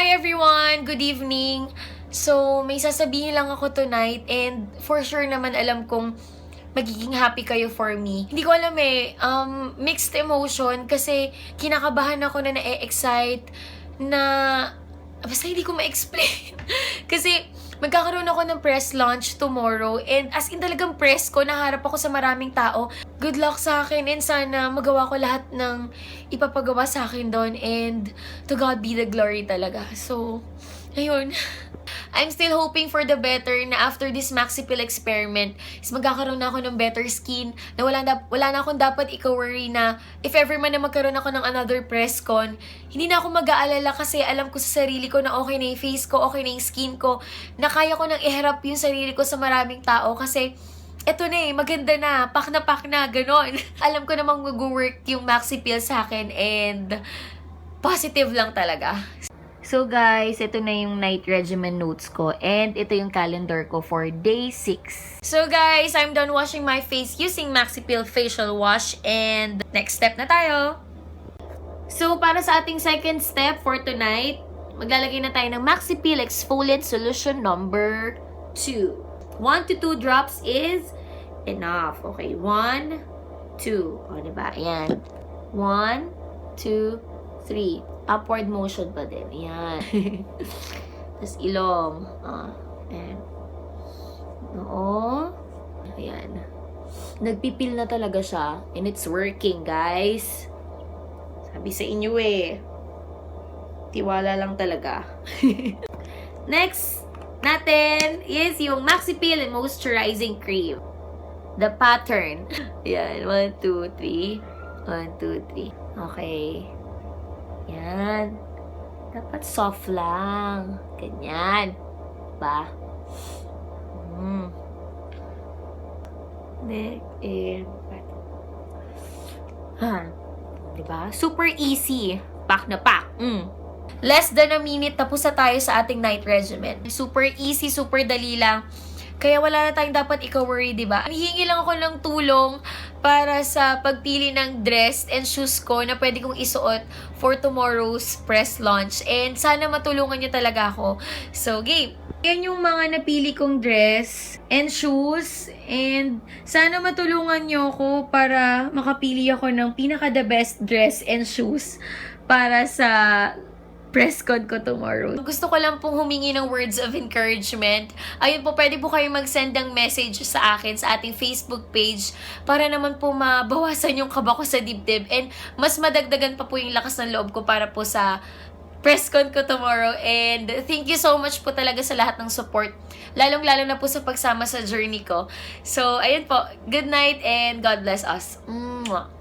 Hi everyone! Good evening! So, may sasabihin lang ako tonight and for sure naman alam kong magiging happy kayo for me. Hindi ko alam eh, um, mixed emotion kasi kinakabahan ako na na-excite na basta hindi ko ma-explain. kasi magkakaroon ako ng press launch tomorrow and as in talagang press ko, naharap ako sa maraming tao. Good luck sa akin and sana magawa ko lahat ng ipapagawa sa akin doon and to God be the glory talaga. So, ayun. I'm still hoping for the better na after this Maxipil experiment is magkakaroon na ako ng better skin na wala na, wala na akong dapat ika-worry na if ever man na magkaroon ako ng another press con, hindi na ako mag-aalala kasi alam ko sa sarili ko na okay na yung face ko, okay na yung skin ko, na kaya ko nang iharap yung sarili ko sa maraming tao kasi eto na eh, maganda na, pak na pak na, ganon. alam ko namang mag-work yung Maxipil sa akin and positive lang talaga. So guys, ito na yung night regimen notes ko and ito yung calendar ko for day 6. So guys, I'm done washing my face using Maxipil facial wash and next step na tayo. So para sa ating second step for tonight, maglalagay na tayo ng Maxipil exfoliant solution number 2. 1 to 2 drops is enough. Okay, 1, 2. O, diba? Ayan. 1, 2, 3 upward motion pa din. Yan. Tapos ilong. Ah, ayan. Oo. Ayan. Nagpipil na talaga siya. And it's working, guys. Sabi sa inyo eh. Tiwala lang talaga. Next natin is yung Maxi and Moisturizing Cream. The pattern. Ayan. One, two, three. One, two, three. Okay. Yan. Dapat soft lang. Ganyan. Ba? Hmm. Neck and Ha. Diba? Super easy. Pack na pack. Mm. Less than a minute, tapos na tayo sa ating night regimen. Super easy, super dali lang. Kaya wala na tayong dapat ikaw-worry, di ba? Hihingi lang ako ng tulong para sa pagpili ng dress and shoes ko na pwede kong isuot for tomorrow's press launch. And sana matulungan niyo talaga ako. So, game! Yan yung mga napili kong dress and shoes. And sana matulungan niyo ako para makapili ako ng pinaka the best dress and shoes para sa press con ko tomorrow. Gusto ko lang pong humingi ng words of encouragement. Ayun po, pwede po kayo mag-send ng message sa akin sa ating Facebook page para naman po mabawasan yung kaba ko sa dibdib and mas madagdagan pa po yung lakas ng loob ko para po sa press con ko tomorrow. And thank you so much po talaga sa lahat ng support. Lalong-lalo na po sa pagsama sa journey ko. So, ayun po. Good night and God bless us. Mwah.